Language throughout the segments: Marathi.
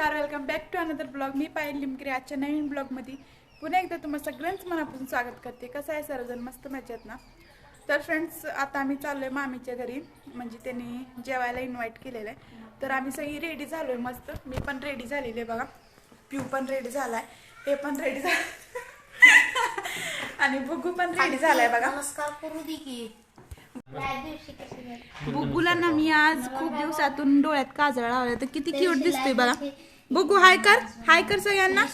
ब्लॉग मी पायल लिमकरी आजच्या नवीन ब्लॉगमध्ये पुन्हा एकदा तुम्हाला सगळ्यांचं मनापासून स्वागत करते. कसं आहे सर्वजण? मस्त मजेत ना? तर फ्रेंड्स आता आम्ही चाललोय मामीच्या घरी. म्हणजे त्यांनी जेवायला इन्व्हाइट केलेलं आहे. तर आम्ही सगळी रेडी झालोय मस्त. मी पण रेडी झालेली आहे बघा. पिऊ पण रेडी झालाय. हे पण रेडी झालं. आणि बुगू पण रेडी झालाय बघा. नमस्कार करू दे की. बुगुला ना मी आज खूप दिवसातून डोळ्यात काजळ लावलं तर किती क्यूट दिसतोय बघा. बघू हाय कर हाय कर सगळ्यांना.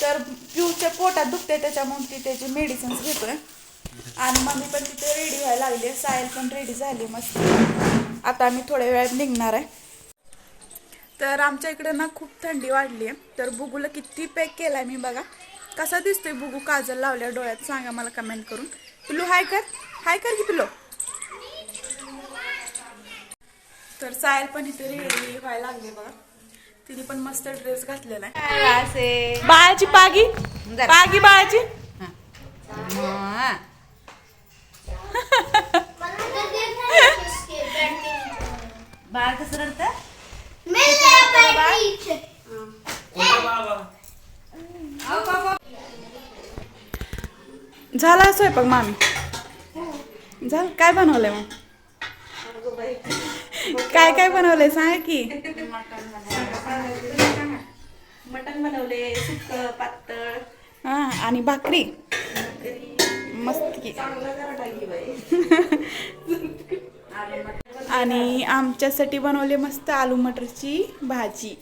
तर पिऊच्या पोटात दुखते त्याच्यामुळे ती त्याची मेडिसिन्स घेतोय. आणि मम्मी पण तिथे रेडी व्हायला लागली सायल पण रेडी झाली मस्त. आता आम्ही थोड्या वेळात निघणार आहे. तर आमच्या इकडे ना खूप थंडी वाढली आहे. तर बुगूला किती पॅक केलाय मी बघा. कसा दिसतोय बुगू काजल लावल्या डोळ्यात. सांगा मला कमेंट करून. तुलू हाय कर. हाय कर की पिल्लू. तर सायल पण इथे रेडी व्हायला लागली बघा. तिने पण मस्त ड्रेस घातलेला आहे. बाळाची पागी. पागी बाळाची. बाळ कसं रडतं. झाला स्वयंपाक मामी. झालं काय बनवलंय मग? काय काय बनवलंय सांगा की. मटण बनवले सुक पातळ. हा आणि भाकरी. मस्त की. आणि आमच्यासाठी बनवले मस्त आलू मटरची भाजी.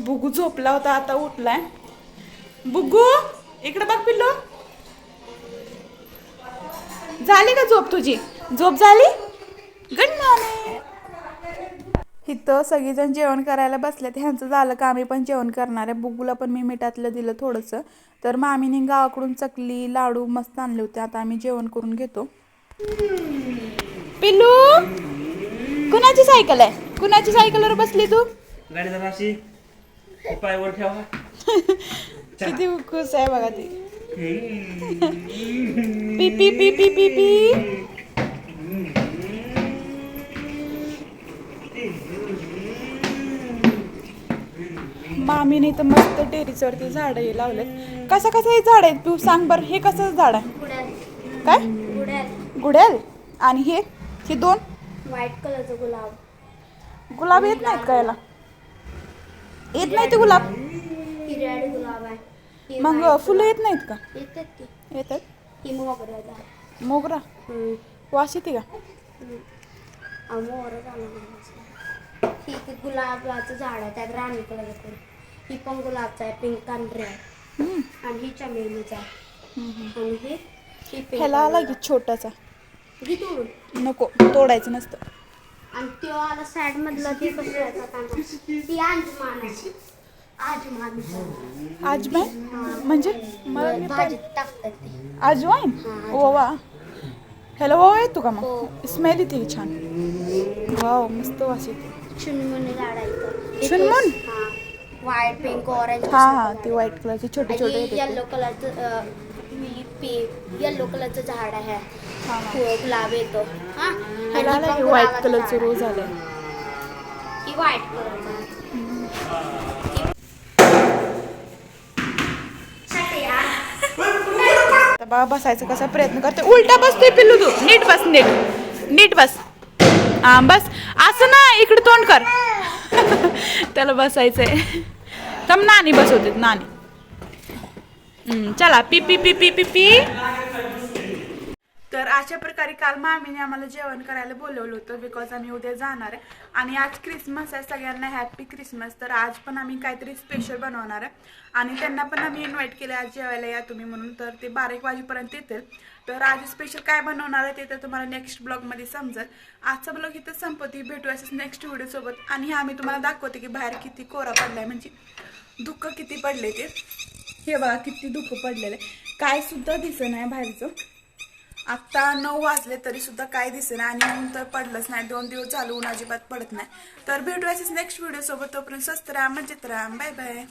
बुगू झोपला होता आता उठलाय. बुगू इकडे बघ पिल्लो. झाली का झोप तुझी? झोप झाली? गुड मॉर्निंग इथं सगळीजण जेवण करायला बसल्यात. ह्यांचं झालं का आम्ही पण जेवण करणार आहे. बुगूला पण मी मिठातलं दिलं थोडंसं. तर मामीने गावाकडून चकली लाडू मस्त आणले होते. आता आम्ही जेवण करून घेतो. पिल्लू कुणाची सायकल आहे? कुणाची सायकलवर बसली तू? गाडी जरा अशी पायवर ठेवा. किती खुश आहे बघा ती. पी पी पी पी पी पी मामीने तर मस्त टेरिसवरती झाड हे लावलेत. कसं कसं हे झाड आहे तू सांग बरं हे कसं झाड आहे? काय. गुढेल आणि हे? हे दोन? व्हाईट कलरचं गुलाब. गुलाब येत नाहीत का याला? येत नाही ते गुलाब? गुलाब आहे. मग फुलं येत नाहीत का. येतात की. येतात? ही आहे मोगरा? हम्म. वास येते का. हा, मोगरा माझा. ही ते गुलाबाचं झाड आहे त्यात राणी कलरचं ही पण गुलाबचं आहे पिंक रेड. हम्म. आणि ही चमेलीचं आहे. आणि हे ही pink ह्याला आला. की छोटाचा घे तोडून. नको तोडायचं नसतं. आणि तो आला साईड मधला ते कसं ती आजमान आहे. आजवाईन म्हणजे अजवाईन ओवा ह्याला ओवा येतो का मग? स्मेल येते की छान. वाव मस्त वास येते. चुनमुनी? हा. व्हाईट पिंक ऑरेंज हा हा ते व्हाईट कलरचे छोटे छोटे येते येलो कलरचं येलो कलरचं झाड आहे. हा, हा. गुलाब येतो. हा? आला व्हाईट कलरचं रोज. ही व्हाईट कलरचं आहे. आता बाबा बसायचा कसा प्रयत्न करते उलटा बसतोय पिल्लू तू. नीट बस नीट. नीट बस. हा बस. असं ना इकडे तोंड कर. त्याला बसायचंय. थांब नानी बसवते नानी. चला. पी पी पी पी पी पी. तर अशा प्रकारे काल मामीने आम्हाला जेवण करायला बोलवलं होतं बिकॉज आम्ही उद्या जाणार आहे. आणि आज क्रिसमस आहे सगळ्यांना हॅपी क्रिसमस तर आज पण आम्ही काहीतरी स्पेशल बनवणार आहे. आणि त्यांना पण आम्ही इन्व्हाइट केलं आज जेवायला या तुम्ही म्हणून. तर ते बारा एक वाजेपर्यंत येतील. तर आज स्पेशल काय बनवणार आहे ते तर तुम्हाला नेक्स्ट ब्लॉगमध्ये समजेल. आजचा ब्लॉग इथं संपत्ती भेटू असंच नेक्स्ट व्हिडिओसोबत आणि हा आम्ही तुम्हाला दाखवते की बाहेर किती कोरा पडलाय. म्हणजे दुःख किती पडले ते. हे बघा किती दुःख पडलेलं आहे. काय सुद्धा दिसत नाही बाहेरचं. आत्ता नऊ वाजले तरी सुद्धा काय दिसेना आणि ऊन तर पडलंच नाही. दोन दिवस झालं ऊन अजिबात पडत नाही. तर भेटू नेक्स्ट व्हिडिओ सोबत. तोपर्यंत स्वस्त राहा मजेत राहा. Bye bye